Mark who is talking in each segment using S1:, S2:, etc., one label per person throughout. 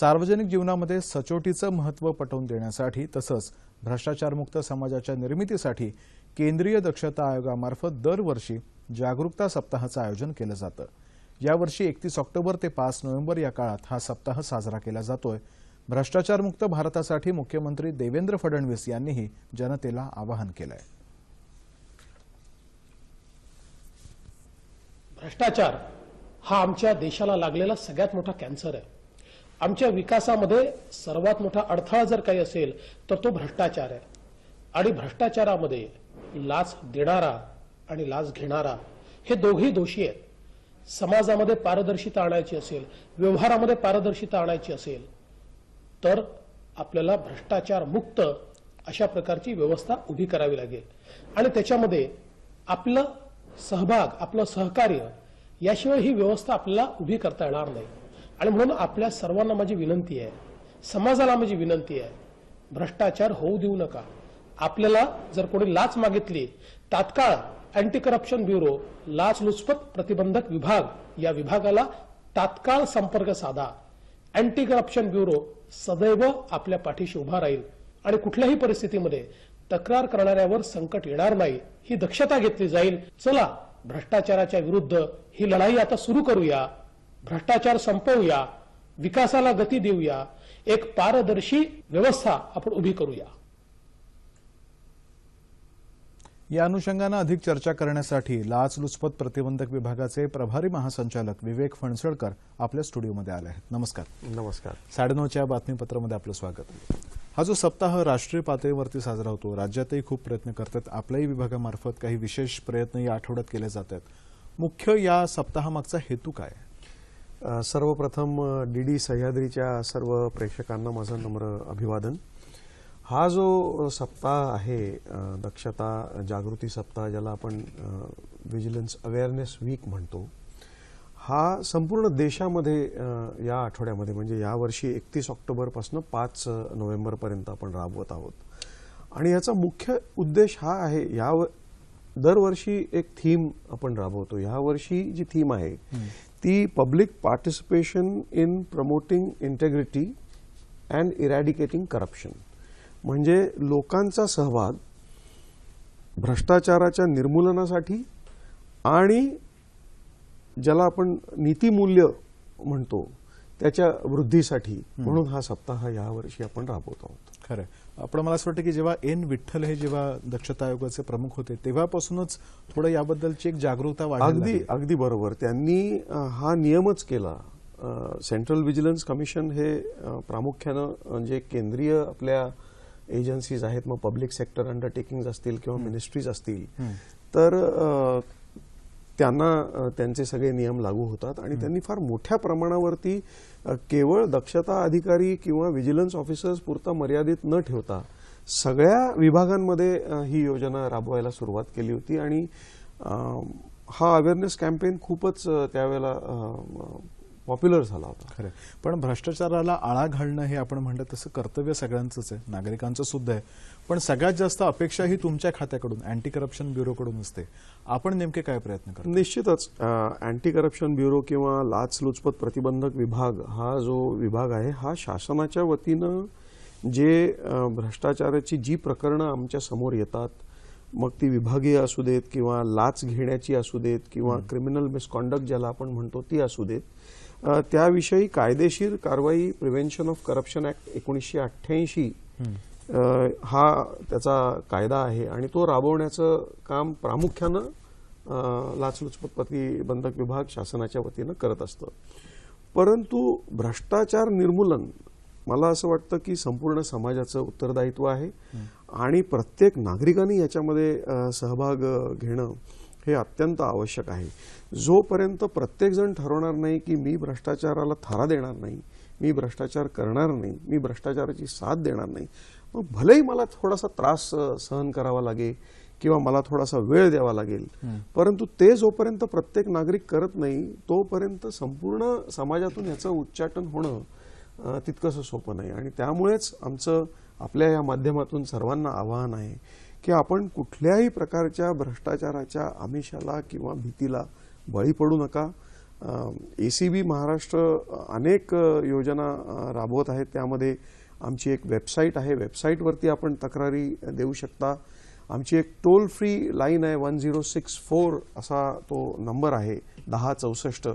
S1: सार्वजनिक जीवनामध्ये सचोटीचं महत्त्व पटवून देण्यासाठी तसंच भ्रष्टाचारमुक्त समाजाच्या निर्मितीसाठी केंद्रीय दक्षता आयोगामार्फत दरवर्षी जागरूकता सप्ताहाचं आयोजन केलं जातं. यावर्षी एकतीस ऑक्टोबर ते पाच नोव्हेंबर या काळात हा सप्ताह साजरा केला जातोय. भ्रष्टाचारमुक्त भारतासाठी मुख्यमंत्री देवेंद्र फडणवीस यांनीही जनतेला आवाहन केलंय.
S2: भ्रष्टाचार हा आमच्या देशाला लागलेला सगळ्यात मोठा कॅन्सर आहे. आमच्या विकासामध्ये सर्वात मोठा अडथळा जर काही असेल तर तो भ्रष्टाचार आहे. आणि भ्रष्टाचारामध्ये लाच देणारा आणि लाच घेणारा हे दोघेही दोषी आहेत. समाजामध्ये पारदर्शिता आणायची असेल व्यवहारामध्ये पारदर्शिता आणायची असेल तर आपल्याला भ्रष्टाचार मुक्त अशा प्रकारची व्यवस्था उभी करावी लागेल. आणि त्याच्यामध्ये आपलं सहभाग आपलं सहकार्य याशिवाय ही व्यवस्था आपल्याला उभी करता येणार नाही. आणि म्हणून आपल्या सर्वांना माझी विनंती आहे समाजाला माझी विनंती आहे भ्रष्टाचार होऊ देऊ नका. आपल्याला जर कोणी लाच मागितली तात्काळ अँटी करप्शन ब्युरो लाचलुचपत प्रतिबंधक विभाग या विभागाला तात्काळ संपर्क साधा. अँटी करप्शन ब्युरो सदैव आपल्या पाठीशी उभा राहील आणि कुठल्याही परिस्थितीमध्ये तक्रार करणाऱ्यावर संकट येणार नाही ही दक्षता घेतली जाईल. चला भ्रष्टाचाराच्या विरुद्ध ही लढाई आता सुरू करूया. भ्रष्टाचार संपवूया विकासाला गती देऊया एक पारदर्शी व्यवस्था आपण उभी करूया.
S1: या अनुषंगानं अधिक चर्चा करण्यासाठी लाचलुचपत प्रतिबंधक विभागाचे प्रभारी महासंचालक विवेक फणसळकर आपल्या स्टुडिओमध्ये आले आहेत. नमस्कार.
S3: नमस्कार.
S1: साडेनऊच्या बातमीपत्रामध्ये आपलं स्वागत. हा जो सप्ताह राष्ट्रीय पातळीवरती साजरा होतो राज्यातही खूप प्रयत्न करतात. आपल्याही विभागामार्फत काही विशेष प्रयत्न या आठवड्यात केले जात आहेत. मुख्य या सप्ताहामागचा हेतू काय
S3: सर्वप्रथम डी डी सह्याद्रीच्या सर्व प्रेक्षकांना माझं नम्र अभिवादन. हा जो सप्ताह आहे दक्षता जागृती सप्ताह ज्याला आपण विजिलन्स अवेअरनेस वीक म्हणतो हा संपूर्ण देशामध्ये या आठवड्यामध्ये म्हणजे यावर्षी एकतीस ऑक्टोबरपासून पाच नोव्हेंबरपर्यंत आपण राबवत आहोत. आणि याचा मुख्य उद्देश हा आहे या दरवर्षी एक थीम आपण राबवतो. यावर्षी जी थीम आहे ती public participation in promoting integrity and eradicating corruption म्हणजे लोकांचा सहभाग भ्रष्टाचाराच्या निर्मूलनासाठी आणि ज्याला आपण नीतिमूल्य म्हणतो त्याच्या वृद्धीसाठी. म्हणून हा सप्ताह यावर्षी आपण राबवत आहोत.
S1: खरं आहे. पण मला असं वाटतं की जेव्हा एन विठ्ठल हे जेव्हा दक्षता आयोगाचे प्रमुख होते तेव्हापासूनच थोडं याबद्दलची एक जागरूकता वाढली
S3: अगदी अगदी बरोबर. त्यांनी हा नियमच केला. सेंट्रल व्हिजिलन्स कमिशन हे प्रामुख्यानं अ, जे केंद्रीय आपल्या एजन्सीज आहेत मग पब्लिक सेक्टर अंडरटेकिंग असतील किंवा मिनिस्ट्रीज असतील. तर त्यांना त्यांचे सगळे नियम लागू होतात आणि त्यांनी फार मोठ्या प्रमाणावरती केवळ दक्षता अधिकारी किंवा व्हिजिलन्स ऑफिसर्स पुरता मर्यादित न ठेवता सगळ्या विभागांमध्ये ही योजना राबवायला सुरुवात केली होती आणि हा अवेअरनेस कॅम्पेन खूपच त्यावेळेला पॉप्युलर झाला होता.
S1: खरं. पण भ्रष्टाचाराला आळा घालणं हे आपण म्हणलं तसं कर्तव्य सगळ्यांचंच आहे. नागरिकांचं सुद्धा आहे. पण सगळ्यात जास्त अपेक्षा ही तुमच्या खात्याकडून अँटी करप्शन ब्युरोकडून असते. आपण नेमके काय प्रयत्न करतो?
S3: निश्चितच अँटी करप्शन ब्युरो किंवा लाचलुचपत प्रतिबंधक विभाग हा जो विभाग आहे हा शासनाच्या वतीनं जे भ्रष्टाचाराची जी प्रकरणं आमच्यासमोर येतात मग ती विभागीय असू देत किंवा लाच घेण्याची असू देत किंवा क्रिमिनल मिसकॉन्डक्ट ज्याला आपण म्हणतो ती असू देत त्याविषयी कायदेशीर कारवाई प्रिव्हेन्शन ऑफ करप्शन ऍक्ट एकोणीसशे अठ्ठ्याऐंशी हा त्याचा कायदा आहे आणि तो राबवण्याचं काम प्रामुख्यानं लाचलुचपत प्रतिबंधक विभाग शासनाच्या वतीनं करत असतं. परंतु भ्रष्टाचार निर्मूलन मला असं वाटतं की संपूर्ण समाजाचं उत्तरदायित्व आहे आणि प्रत्येक नागरिकांनी याच्यामध्ये सहभाग घेणं हे अत्यंत आवश्यक आहे. जोपर्यंत प्रत्येकजण ठरवणार नाही की मी भ्रष्टाचाराला थारा देणार नाही मी भ्रष्टाचार करणार नाही मी भ्रष्टाचाराची साथ देणार नाही मग भलेही मला थोडासा त्रास सहन करावा लागेल किंवा मला थोडासा वेळ द्यावा लागेल परंतु ते जोपर्यंत प्रत्येक नागरिक करत नाही तोपर्यंत संपूर्ण समाजातून याचं उच्चाटन होणं तितकंसं सोपं नाही. आणि त्यामुळेच आमचं आपल्या या माध्यमातून सर्वांना आवाहन आहे की आपण कुठल्याही प्रकारच्या भ्रष्टाचाराच्या आमिषाला किंवा भीतीला बळी पडू नका. ए सी बी महाराष्ट्र अनेक योजना राबवत आहेत. त्यामध्ये आमची एक वेबसाईट आहे. वेबसाईटवरती आपण तक्रारी देऊ शकता. आमची एक टोल फ्री लाईन आहे वन झिरो सिक्स फोर असा तो नंबर आहे दहा चौसष्ट.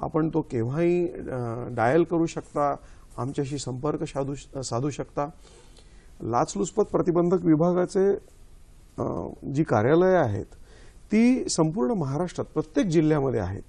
S3: आपण तो केव्हाही डायल करू शकता. आमच्याशी संपर्क साधू साधू शकता. लाचलुचपत प्रतिबंधक विभागाचे जी कार्यालयं आहेत ती संपूर्ण महाराष्ट्रात प्रत्येक जिल्ह्यामध्ये आहेत.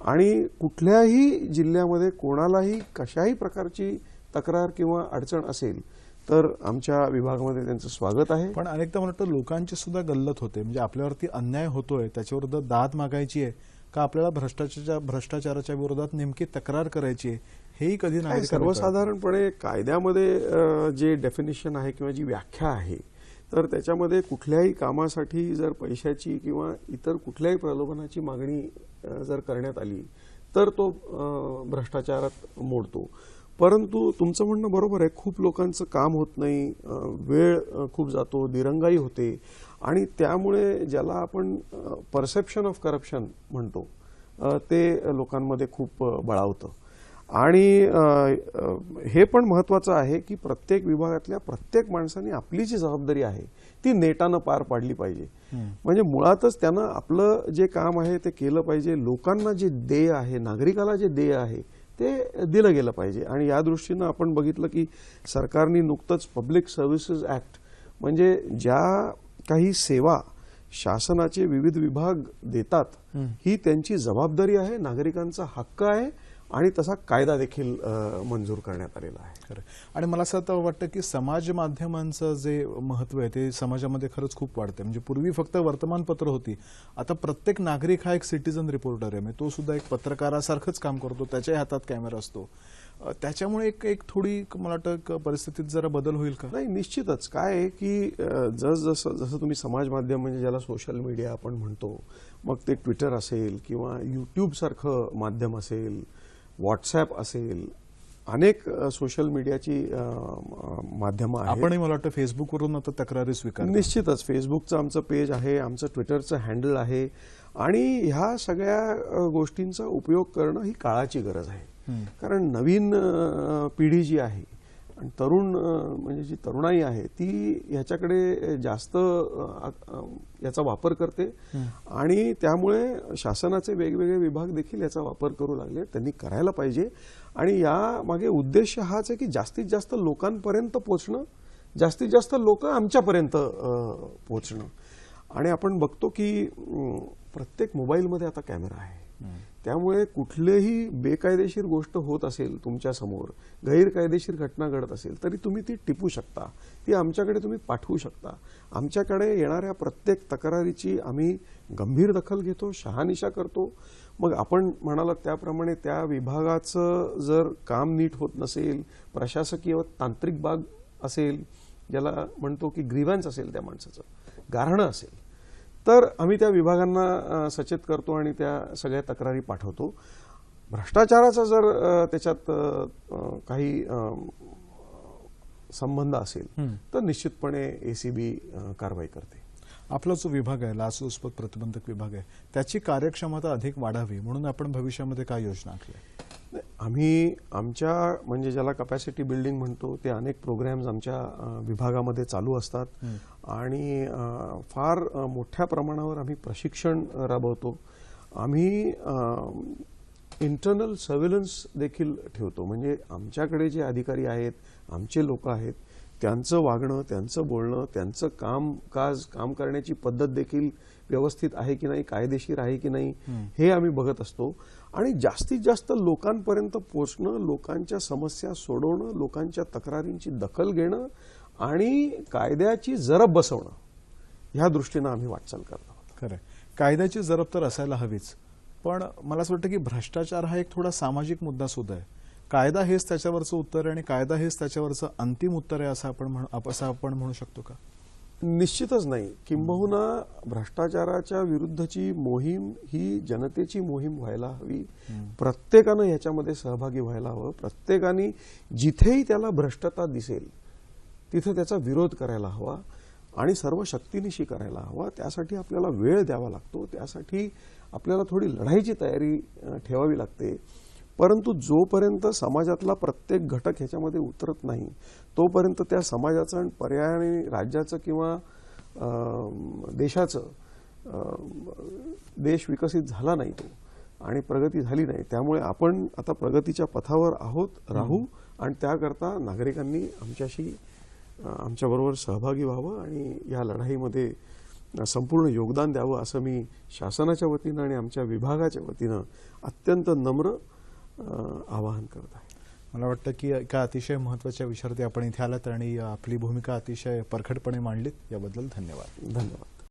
S3: आणि कुठल्याही जिल्ह्यामध्ये कोणालाही कशाही प्रकारची तक्रार किंवा अडचण असेल तर आमच्या विभागामध्ये त्यांचं स्वागत आहे.
S1: पण अनेकदा मला वाटतं लोकांची सुद्धा गल्लत होते. म्हणजे आपल्यावरती अन्याय होतोय त्याच्याविरुद्ध दाद मागायची आहे का आपल्याला भ्रष्टाचाराच्या भ्रष्टाचाराच्या विरोधात नेमकी तक्रार करायची आहे हेही कधी नाही.
S3: सर्वसाधारणपणे कायद्यामध्ये जे डेफिनेशन आहे किंवा जी व्याख्या आहे तर त्याच्यामध्ये कुठल्याही कामासाठी जर पैशाची किंवा इतर कुठल्याही प्रलोभनाची मागणी जर करण्यात आली तर तो भ्रष्टाचारात मोडतो. परंतु तुमचं म्हणणं बरोबर आहे खूप लोकांचं काम होत नाही वेळ खूप जातो दिरंगाई होते. आणि त्यामुळे ज्याला आपण परसेप्शन ऑफ करप्शन म्हणतो ते लोकांमध्ये खूप बळावतं. आणि हे पण महत्वाचं आहे की प्रत्येक विभागातल्या प्रत्येक माणसाने आपली जी जबाबदारी आहे ती नेटानं पार पाडली पाहिजे. म्हणजे मुळातच त्यानं आपलं जे काम आहे ते केलं पाहिजे लोकांना जे देय आहे नागरिकाला जे देय आहे ते दिलं गेलं पाहिजे. आणि या दृष्टीनं आपण बघितलं की सरकारने नुकतंच पब्लिक सर्व्हिसेस ऍक्ट म्हणजे ज्या काही सेवा शासनाचे विविध विभाग देतात ही त्यांची जबाबदारी आहे नागरिकांचा हक्क आहे आणि तसा कायदा देखील मंजूर करण्यात आलेला आहे.
S1: खरं. आणि मला असं आता वाटतं की समाज माध्यमांचं जे महत्त्व आहे ते समाजामध्ये खरंच खूप वाढतंय. म्हणजे पूर्वी फक्त वर्तमानपत्र होती. आता प्रत्येक नागरिक हा एक सिटीजन रिपोर्टर आहे. म्हणजे तो सुद्धा एक पत्रकारासारखंच काम करतो. त्याच्याही हातात कॅमेरा असतो. त्याच्यामुळे एक एक थोडी मला वाटतं परिस्थितीत जरा बदल होईल का?
S3: नाही निश्चितच. काय आहे की अ, जस जसं जसं तुम्ही समाज माध्यम म्हणजे ज्याला सोशल मीडिया आपण म्हणतो मग ते ट्विटर असेल किंवा यूट्यूब सारखं माध्यम असेल व्हॉट्सॲप असेल अनेक सोशल मीडियाची माध्यमं आहेत.
S1: आपणही मला वाटतं फेसबुकवरून आता तक्रारी स्वीकार
S3: निश्चितच फेसबुकचं आमचं पेज आहे आमचं ट्विटरचं हँडल आहे आणि ह्या सगळ्या गोष्टींचा उपयोग करणं ही काळाची गरज आहे. कारण नवीन पिढी जी आहे आणि तरुण म्हणजे जी तरुणाई आहे ती ह्याच्याकडे जास्त याचा वापर करते. आणि त्यामुळे शासनाचे वेगवेगळे विभाग देखील याचा वापर करू लागले. त्यांनी करायला पाहिजे. आणि या मागे उद्देश हाच आहे की जास्तीत जास्त लोकांपर्यंत पोचणं जास्तीत जास्त लोक आमच्यापर्यंत पोचणं. आणि आपण बघतो की प्रत्येक मोबाईलमध्ये आता कॅमेरा आहे. त्यामुळे कुठलेही बेकायदेशीर गोष्ट होत असेल तुमच्यासमोर गैरकायदेशीर घटना घडत असेल तरी तुम्ही ती टिपू शकता. ती आमच्याकडे तुम्ही पाठवू शकता. आमच्याकडे येणाऱ्या प्रत्येक तक्रारीची आम्ही गंभीर दखल घेतो शहानिशा करतो. मग आपण म्हणालात त्याप्रमाणे त्या विभागाचं जर काम नीट होत नसेल प्रशासकीय व तांत्रिक बाग असेल ज्याला म्हणतो की ग्रीव्हन्स असेल त्या माणसाचं गारहाणं असेल तर आम्ही त्या विभागांना सचेत करतो आणि त्या सगळ्या तक्रारी पाठवतो. भ्रष्टाचाराचा जर त्याच्यात काही संबंध असेल तर निश्चितपणे एसीबी कारवाई करते.
S1: आपला जो विभाग आहे लाचलुचपत प्रतिबंधक विभाग आहे त्याची कार्यक्षमता अधिक वाढावी म्हणून आपण भविष्यामध्ये काय योजना आखल्या
S3: आम्ही आमच्या म्हणजे ज्याला कपॅसिटी बिल्डिंग म्हणतो ते अनेक प्रोग्राम्स आमच्या विभागामध्ये चालू असतात. आणि फार मोठ्या प्रमाणावर आम्ही प्रशिक्षण राबवतो. आम्ही इंटरनल सर्व्हिलन्स देखील ठेवतो. म्हणजे आमच्याकडे जे अधिकारी आहेत आमचे लोक आहेत त्यांचं वागणं त्यांचं बोलणं त्यांचं कामकाज काम करण्याची पद्धत देखील व्यवस्थित आहे की नाही कायदेशीर आहे की नाही हे आम्ही बघत असतो. आणि जास्तीत जास्त लोकांपर्यंत पोचणं लोकांच्या समस्या सोडवणं लोकांच्या तक्रारींची दखल घेणं आणि कायद्याची जरब बसवणं ह्या दृष्टीनं आम्ही वाटचाल करत आहोत.
S1: खरंय. कायद्याची जरब तर असायला हवीच. पण मला असं वाटतं की भ्रष्टाचार हा एक थोडा सामाजिक मुद्दा सुद्धा आहे. कायदा हेच त्याच्यावरचं उत्तर आहे आणि कायदा हेच त्याच्यावरचं अंतिम उत्तर आहे असं आपण म्हण- असं आपण म्हणू शकतो का?
S3: निश्चितच नाही. किंबहुना भ्रष्टाचाराच्या विरुद्धची मोहीम ही जनतेची मोहीम व्हायला हवी. प्रत्येकानं ह्याच्यामध्ये सहभागी व्हायला हवं. प्रत्येकाने जिथेही त्याला भ्रष्टता दिसेल तिथं त्याचा विरोध करायला हवा आणि सर्व शक्तीनिशी करायला हवा. त्यासाठी आपल्याला वेळ द्यावा लागतो. त्यासाठी आपल्याला थोडी लढाईची तयारी ठेवावी लागते. परंतु जोपर्यंत समाजातला प्रत्येक घटक ह्याच्यामध्ये उतरत नाही तोपर्यंत त्या समाजाचं आणि पर्यायाने राज्याचं किंवा देशाचं देश विकसित झाला नाही तो आणि प्रगती झाली नाही. त्यामुळे आपण आता प्रगतीच्या पथावर आहोत राहू आणि त्याकरता नागरिकांनी आमच्याशी आमच्याबरोबर सहभागी व्हावं आणि या लढाईमध्ये संपूर्ण योगदान द्यावं असं मी शासनाच्या वतीनं आणि आमच्या विभागाच्या वतीनं अत्यंत नम्र आवाहन करत आहे.
S1: मला वाटतं की एका अतिशय महत्त्वाच्या विषयावरती आपण इथे आलात आणि आपली भूमिका अतिशय परखडपणे मांडलीत. याबद्दल धन्यवाद.
S3: धन्यवाद.